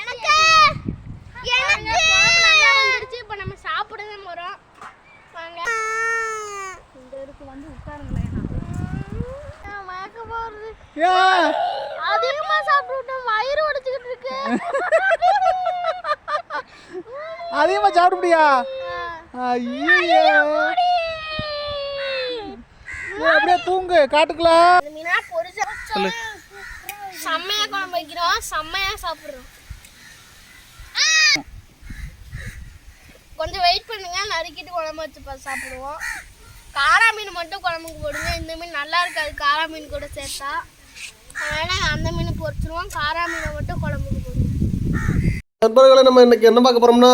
எனக்கு எனக்கு நல்லா வந்துருச்சு. இப்போ நம்ம சாப்பிட தான் போகிறோம் வாங்க. இந்த இதுக்கு வந்து உட்காருங்களேன் மயக்க போகிறது ஏன் அதிகமாக சாப்பிட்டுட்டோம் வயிறு உடைச்சிக்கிட்டு இருக்கு. அதிகமாக சாப்பிட முடியா? ஐயோ. அப்படியே தூங்கு. காட்டுக்குள்ள. இந்த மீனா பொரிச்சா செம்மையா குழம்பு வைக்கிறோம். செம்மையா சாப்பிடுறோம். கொஞ்சம் வெயிட் பண்ணுங்க. நறுக்கிட்டு குழம்பு வச்சு சாப்பிடுவோம். காரா மீன் மட்டும் குழம்புக்கு போடுங்க. இந்த மீன் நல்லா இருக்காது. காரா மீன் கூட சேர்த்தா. அதனால அந்த மீன் பொறிச்சிருவோம். காரா மீனை மட்டும் குழம்புக்கு போடுவோம் நண்பர்களை நம்ம இன்றைக்கி என்ன பார்க்க போகிறோம்னா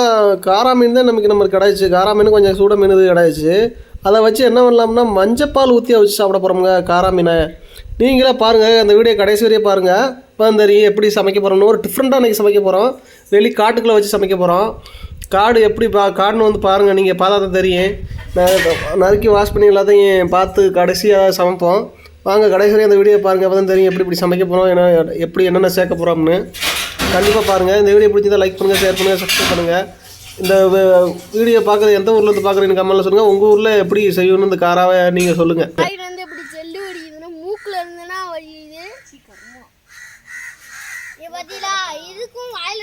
காரா மீன் தான் நமக்கு நம்ம கிடாயிச்சு காரா மீன் கொஞ்சம் சூட மீன் இது கிடாயிச்சு அதை வச்சு என்ன பண்ணலாம்னா மஞ்சப்பால் ஊற்றி வச்சு சாப்பிட போகிறோமுங்க காரா மீனை. நீங்களே பாருங்கள் அந்த வீடியோ கடைசி வரையே பாருங்கள் இப்போ அந்த எப்படி சமைக்க போகிறோம்னு ஒரு டிஃப்ரெண்ட்டாக இன்றைக்கி சமைக்க போகிறோம் வெளி காட்டுக்குள்ளே வச்சு சமைக்க போகிறோம் காடு எப்படி பா காடுன்னு வந்து பாருங்கள் நீங்கள் பார்த்தா தான் தெரியும். நான் நறுக்கி வாஷ் பண்ணி எல்லாத்தையும் பார்த்து கடைசியாக சமைப்போம். வாங்க கடைசியாக அந்த வீடியோ பாருங்கள் அப்போ தான் தெரியும் எப்படி இப்படி சமைக்க போகிறோம் என்ன எப்படி என்னென்ன சேர்க்க போகிறோம்னு கண்டிப்பாக பாருங்கள் இந்த வீடியோ பிடிச்சதா லைக் பண்ணுங்கள் ஷேர் பண்ணுங்கள் சப்ஸ்கிரைப் பண்ணுங்கள் இந்த வீடியோ பார்க்குறது எந்த ஊரில் இருந்து பார்க்குறீங்க கமெண்ட்டில் சொல்லுங்கள் உங்கள் ஊரில் எப்படி செய்யணும்னு இந்த காராவை நீங்கள் சொல்லுங்கள்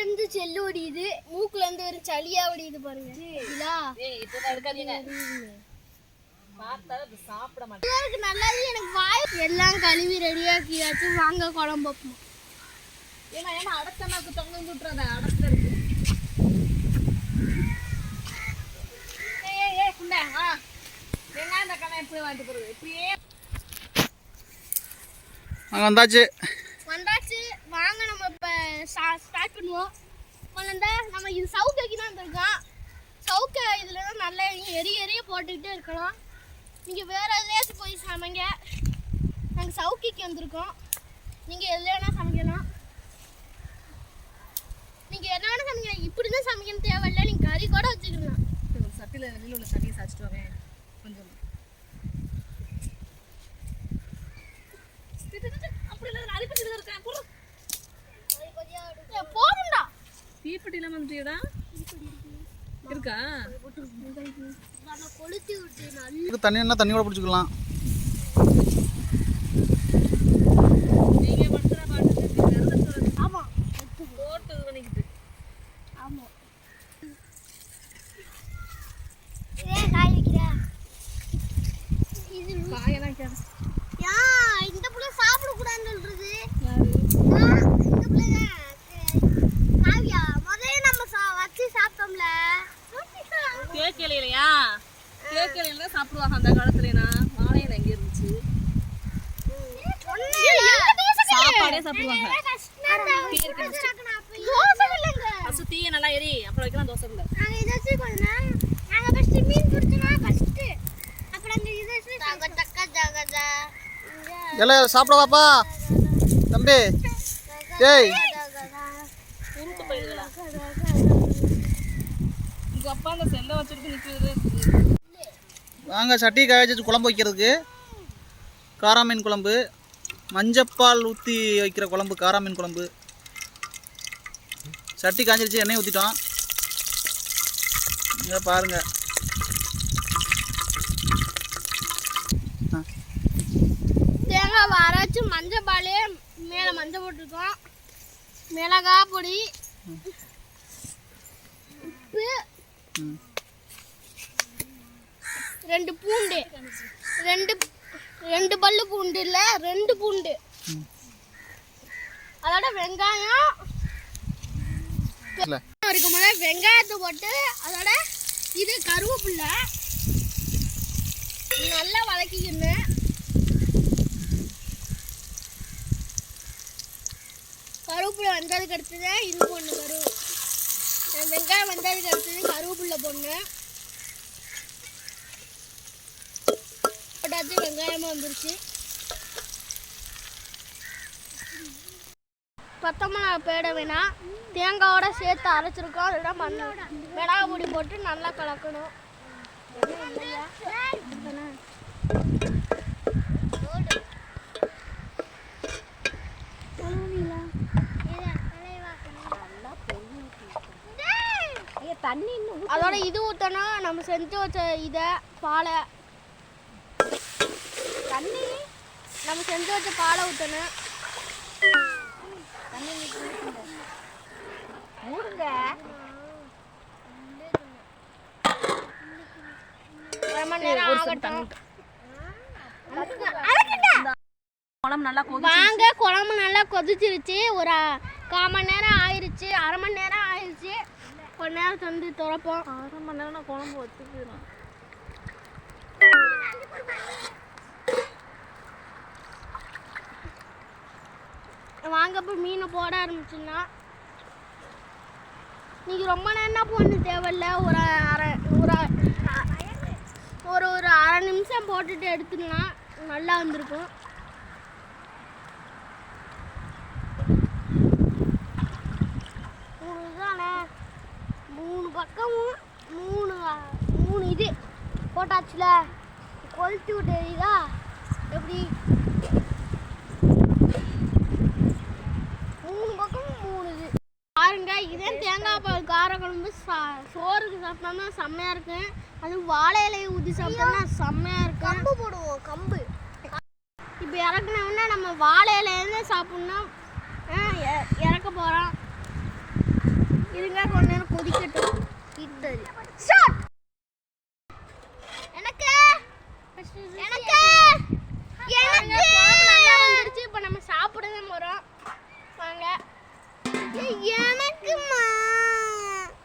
இருந்து செல்லு வடியுது மூக்குல இருந்து ஒரு சளியா வடியுது பாருங்க. பாத்தீங்களா? சாப்பிட மாட்டேன். இவருக்கு நல்லது எனக்கு வாய் எல்லாம் கழுவி ரெடியாக்கியாச்சு வாங்க குழம்பு வைப்போம். ஏன்னா ஏன்னா அடச்சனாக்கு தொங்க விட்டுறத அடத்துல இருக்கு. ஏய் ஏய், ஏய் குண்டா ஆ வெங்காயம் தக்காளி எப்படி வாங்கிட்டு இப்படியே அங்கே வந்தாச்சு. ஸ்டார்ட் பண்ணுவோம். வந்தா நம்ம இது சவுக்கைக்கு தான் வந்திருக்கோம். சவுக்க இதுல தான் நல்லா எரி எரிய போட்டுக்கிட்டே இருக்கலாம் நீங்க வேற எதுலையாச்சும் போய் சமைங்க. நாங்க சவுக்கிக்கு வந்திருக்கோம். நீங்க எதுல வேணா சமைக்கலாம். நீங்க என்ன வேணா சமைக்கலாம் இப்படி தான் சமைக்கணும் தேவையில்ல. நீங்க கறி கூட வச்சுக்கலாம் சட்டியில் வெளியில் உள்ள சட்டியை சாச்சிட்டு வரேன் கொஞ்சம். அப்படி இல்லை. அடிப்பட்டு இருக்கேன். போதும்டா தீப்பெட்டி இல்லாமல் வந்துட்டியடா இருக்கா? நம்ம கொளுத்தி விட்டு நல்லா இது தண்ணி என்ன தண்ணி கூட பிடிச்சிக்கலாம் நீங்கள் படுத்துற பாட்டு ஆமா போட்டு இது பண்ணிக்கிட்டு ஆமா இதே காய் வைக்கிற இது காயெல்லாம் கேட்டு யா இந்த புள்ள சாப்பிட கூடாதுன்னு சொல்றது யாரு ஆ, இந்த புள்ள தான் காவியா முதல்ல நம்ம சா- வச்சு சாப்பிட்டோம்ல கேட்கலையா கேட்கலையில தான் சாப்பிடுவாங்க அந்த காலத்துலனா வாழையில எங்கே இருந்துச்சு சாப்பாடே சாப்பிடுவாங்க தோசை இல்லைங்க ஃபஸ்ட்டு தீயை நல்லா எரி அப்புறம் வைக்கலாம் தோசை இல்லை நாங்க இதை வச்சு கொஞ்சம் நாங்க ஃபர்ஸ்ட் மீன் பிடிச்சோம்னா ஃபர்ஸ்ட் அப்புறம் அந்த இதை வச்சு தக தக்க தகதா எல்லாம் சாப்பிடவாப்பா தம்பி. ஏய். உருட்டு அப்பா அந்த செல்லை வச்சுட்டு நிற்கிறது வாங்க சட்டி காய வச்சு குழம்பு வைக்கிறதுக்கு. காரா மீன் குழம்பு. மஞ்சப்பால் ஊற்றி வைக்கிற குழம்பு காரா மீன் குழம்பு. சட்டி காஞ்சிருச்சு எண்ணெய் ஊற்றிட்டோம் இங்கே பாருங்க. ஆ தேங்காய் அரைச்சு மஞ்சள் பாலே மேலே மஞ்சள் போட்டிருக்கோம். மிளகா பொடி உப்பு ரெண்டு பூண்டு. ரெண்டு ரெண்டு பல்லு பூண்டு இல்ல ரெண்டு பூண்டு. அதோட வெங்காயம். இருக்கும் போது வெங்காயத்தை போட்டு அதோட இது கருவேப்பில்லை. நல்லா வதக்கிக்கணும் கருவேப்பிலை வந்ததுக்கு அடுத்தது இது பொண்ணு கரு வெங்காயம் வந்ததுக்கு அடுத்தது கருவேப்பிலை பொண்ணு. போட்டாச்சு வெங்காயமாக வந்துருச்சு. பத்தமனா பேட வேணாம். தேங்காயோட சேர்த்து அரைச்சிருக்கோம். அதெல்லாம் மண்ணு மிளகா பொடி போட்டு நல்லா கலக்கணும். தண்ணி அதோட இது ஊற்றணும் நம்ம செஞ்சு வச்ச இதை பாலை. தண்ணி நம்ம செஞ்சு வச்ச பாலை ஊற்றணும் மூடுங்க அரை மணி நேரம் ஆகட்டும். குழம்பு நல்லா கொதி வாங்க குழம்பு நல்லா கொதிச்சிருச்சு. ஒரு கால் மணி நேரம் ஆயிருச்சு. அரை மணி நேரம் ஆயிருச்சு. கொஞ்ச நேரம் தந்து திறப்போம். அரை மணி நேரம் நான் குழம்பு வச்சுக்கிறேன். வாங்க இப்போ மீனை போட ஆரம்பிச்சுன்னா. நீங்கள் ரொம்ப நேரம் போடணும் தேவையில்ல. ஒரு அரை ஒரு ஒரு ஒரு அரை நிமிஷம் போட்டுட்டு எடுத்துங்கன்னா நல்லா வந்திருக்கும். மூணு தானே மூணு பக்கமும் மூணு மூணு இது போட்டாச்சுல. கொளுத்து விட்டு இதா? எப்படி மூணு பக்கம் மூணு இது பாருங்க இதே தேங்காய் பால் காரக்குழம்பு சா- சோறுக்கு சாப்பிட்டோம்னா செம்மையா இருக்கு. அது வாழை இலையை ஊற்றி சாப்பிட்டோம்னா செம்மையா இருக்கு. கம்பு போடுவோம் கம்பு. இப்போ இறக்குனோம்னா நம்ம வாழை இலையில சாப்பிட்ணும் இறக்க போகிறோம் இருங்க கொஞ்ச நேரம் கொதிக்கட்டும். இட்டது எனக்கு எனக்கு எனக்கு நல்லா வந்துருச்சு இப்போ நம்ம சாப்பிட தான் போகிறோம் வாங்க ஏய், எனக்குமா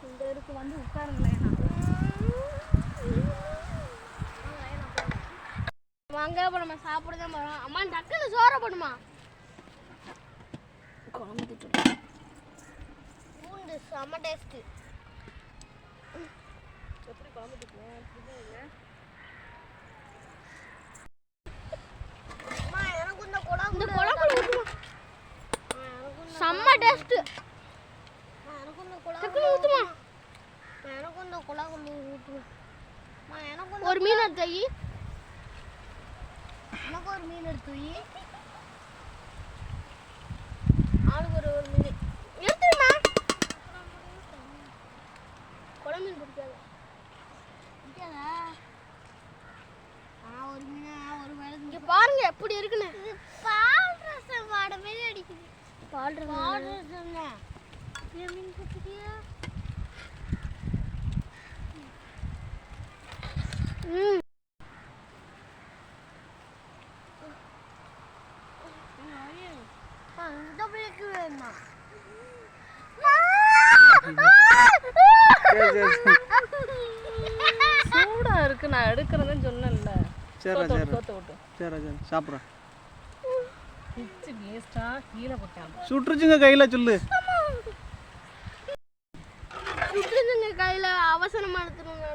இந்த இடத்துக்கு வந்து உட்காருங்களேன் வாங்க இப்போ நம்ம சாப்பிட தான் போகிறோம் அம்மா டக்குன்னு சோற போடுமா? குழம்பு பூண்டு செம்ம டேஸ்ட்டு இந்த குழம்புல ஊத்துமா? செம்ம டேஸ்ட்டு டக்குன்னு ஊத்துமா? ஒரு மீன் எடுத்து வை. எனக்கு ஒரு மீன் எடுத்து வை. ஆளுக்கு ஒரு ஒரு மீன். எடுத்துருமா குழம்பு மீன் பிடிக்காது. பிடிக்காதா? ஆ ஒரு மீன் ஒரு வேலை இங்க பாருங்க எப்படி இருக்குன்னு. பால் ரசம் வாட மாதிரி அடிக்குது. பால் ரசம். பால் ரசம் மீன் பிடிக்கியா ம். வேணாம் சூடா இருக்கு நான் எடுக்கிறதுன்னு சொன்னேன்ல. சரி சரி. சரி சரி. சாப்பிட்றேன் பிச்சு வேஸ்டா கீழே போட்டான் சுட்டுருச்சுங்க கையில் சொல்லு. சுட்டுதுங்க கையில அவசரமா எடுத்துருவாங்க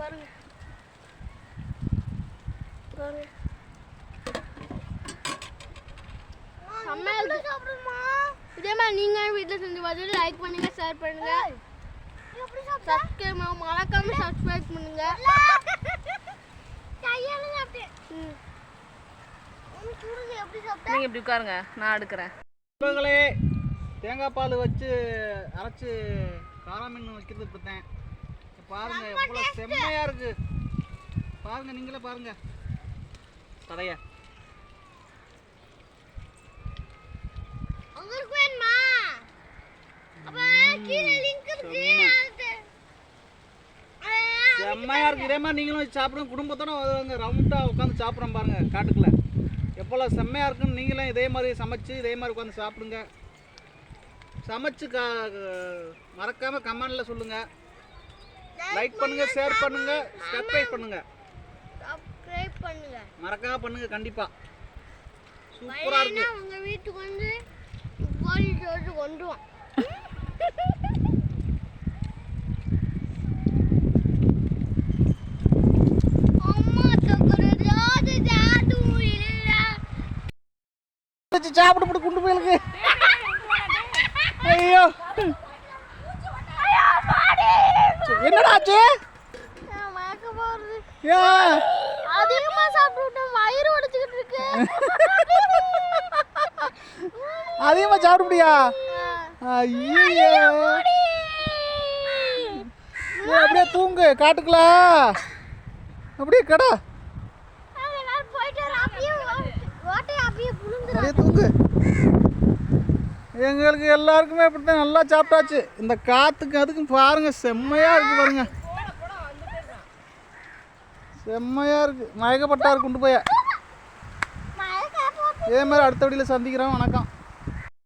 பாருங்க பாருங்க செம்மையா இருக்கு. இதே மாதிரி நீங்க வீட்டில் செஞ்சு பார்த்துட்டு லைக் பண்ணுங்க ஷேர் பண்ணுங்க. சப்ஸ்கிரைப் மறக்காம சப்ஸ்கிரைப் பண்ணுங்க. ம். நீங்க இப்படி உட்காருங்க நான் எடுக்கிறேன் நண்பர்களே தேங்காய் பால் வச்சு அரைச்சி காரா மீன் வைக்கிறது பார்த்தேன் பாருங்க எவ்வளோ செம்மையா இருக்கு. பாருங்க நீங்களே பாருங்க. கதைய? உங்களுக்கு வேணுமா அப்ப கீழே லிங்க் இருக்கு செம்மையா இருக்கு. இதே மாதிரி நீங்களும் சாப்பிடுங்க. குடும்பத்தோட வருவாங்க ரவுண்டாக உட்காந்து சாப்பிட்றோம் பாருங்க காட்டுக்குள்ள. எவ்வளோ செம்மையா இருக்குன்னு நீங்களும் இதே மாதிரி சமைச்சு இதே மாதிரி உட்காந்து சாப்பிடுங்க. சமைச்சு கா மறக்காம கமெண்ட்ல சொல்லுங்க. லைக் பண்ணுங்க ஷேர் பண்ணுங்க சப்ஸ்கிரைப் பண்ணுங்க. சப்ஸ்கிரைப் பண்ணுங்க. மறக்காம பண்ணுங்க கண்டிப்பா. சூப்பரா இருக்கு. உங்க வீட்டுக்கு வந்து கொண்டுவான் அம்மா சாப்பிட்டு போட்டு குண்டு போயிருக்கு ஐயோ. என்னடா ஆச்சு? ஏன் அதிகமா சாப்பிட்டு வயிறு உடைச்சுக்கிட்டு இருக்கு அதிகமாக சாப்பிட முடியா? ஐயோ அப்படியே தூங்கு காட்டுக்குள்ள அப்படியே கடா. அப்படியே தூங்கு. எங்களுக்கு எல்லாருக்குமே இப்படி நல்லா சாப்பிட்டாச்சு. இந்த காத்துக்கு அதுக்கும் பாருங்க செம்மையா இருக்கு பாருங்க. செம்மையா இருக்கு. மயக்கப்பட்டார் கொண்டு போய. இதே மாதிரி அடுத்த வழியில் சந்திக்கிறோம் வணக்கம்.